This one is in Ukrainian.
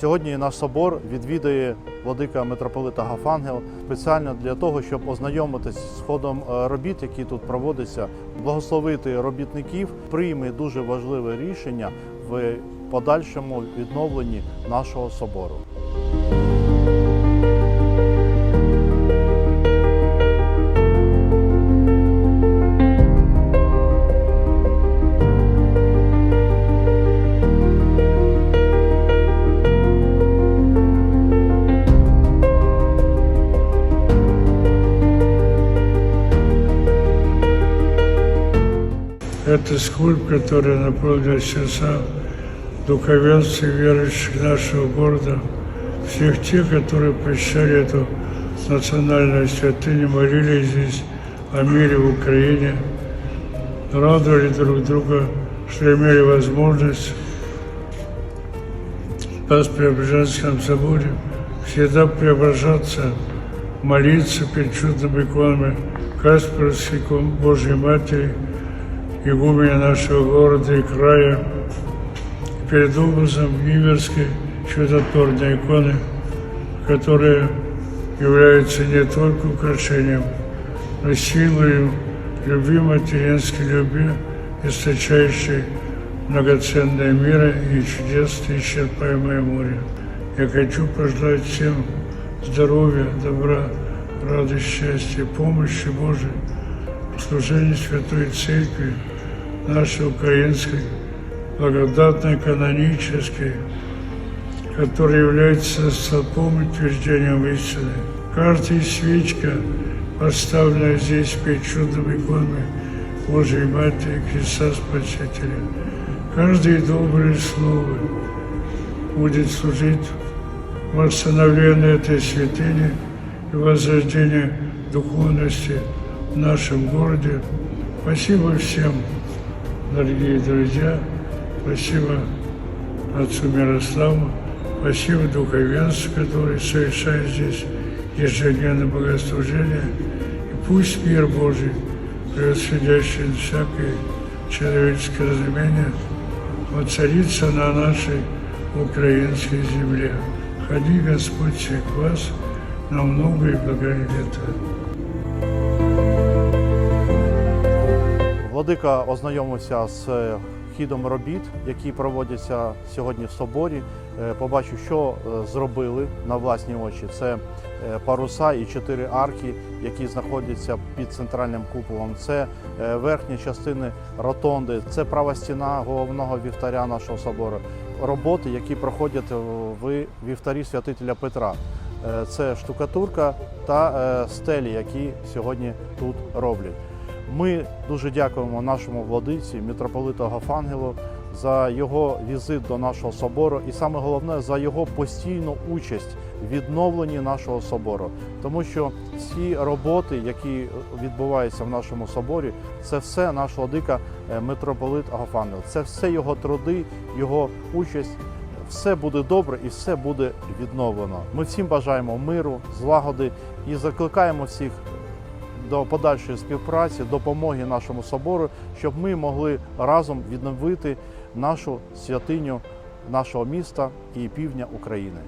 Сьогодні наш собор відвідує владика митрополита Гафангел спеціально для того, щоб ознайомитись з ходом е, робіт, які тут проводяться, благословити робітників, прийме дуже важливе рішення в подальшому відновленні нашого собору. Это скульп, который наполнил сердца духовенств и верующих нашего города, всех тех, которые посещали эту национальную святыню, молились здесь о мире в Украине, радовали друг друга, что имели возможность в Спас-Преображенском соборе всегда преображаться, молиться перед чудными иконами Каспарской Божьей Матери, игуменя нашего города и края, перед образом Иверской чудотворной иконы, которая является не только украшением, но силой любви, материнской любви, источающей многоценное мира и чудес, исчерпаемое море. Я хочу пожелать всем здоровья, добра, радости, счастья, помощи Божией в служении Святой Церкви, нашей украинской, благодатной, канонической, которая является столпом и утверждением истины. Каждая свечка, поставленная здесь перед чудом иконами Божьей Матери Христа Спасителя, каждое доброе слово будет служить восстановлению этой святыни и возрождению духовности в нашем городе. Спасибо всем, дорогие друзья. Спасибо отцу Мирославу. Спасибо духовенству, который совершает здесь ежедневное богослужение. И пусть мир Божий, превосходящий всякое человеческое разумение, воцарится на нашей украинской земле. Ходи, Господь, всех вас на много и благое лето. Владика ознайомився з е, хідом робіт, які проводяться сьогодні в соборі. Е, Побачив, що е, зробили на власні очі. Це паруса і чотири арки, які знаходяться під центральним куполом. Це верхні частини ротонди, це права стіна головного вівтаря нашого собору. Роботи, які проходять в вівтарі святителя Петра. Це штукатурка та стелі, які сьогодні тут роблять. Ми дуже дякуємо нашому владиці, митрополиту Гафангелу, за його візит до нашого собору і саме головне за його постійну участь в відновленні нашого собору. Тому що всі роботи, які відбуваються в нашому соборі, це все наш владика е, митрополит Гафангел. Це все його труди, його участь. Все буде добре і все буде відновлено. Ми всім бажаємо миру, злагоди і закликаємо всіх до подальшої співпраці, допомоги нашому собору, щоб ми могли разом відновити нашу святиню нашого міста і півдня України.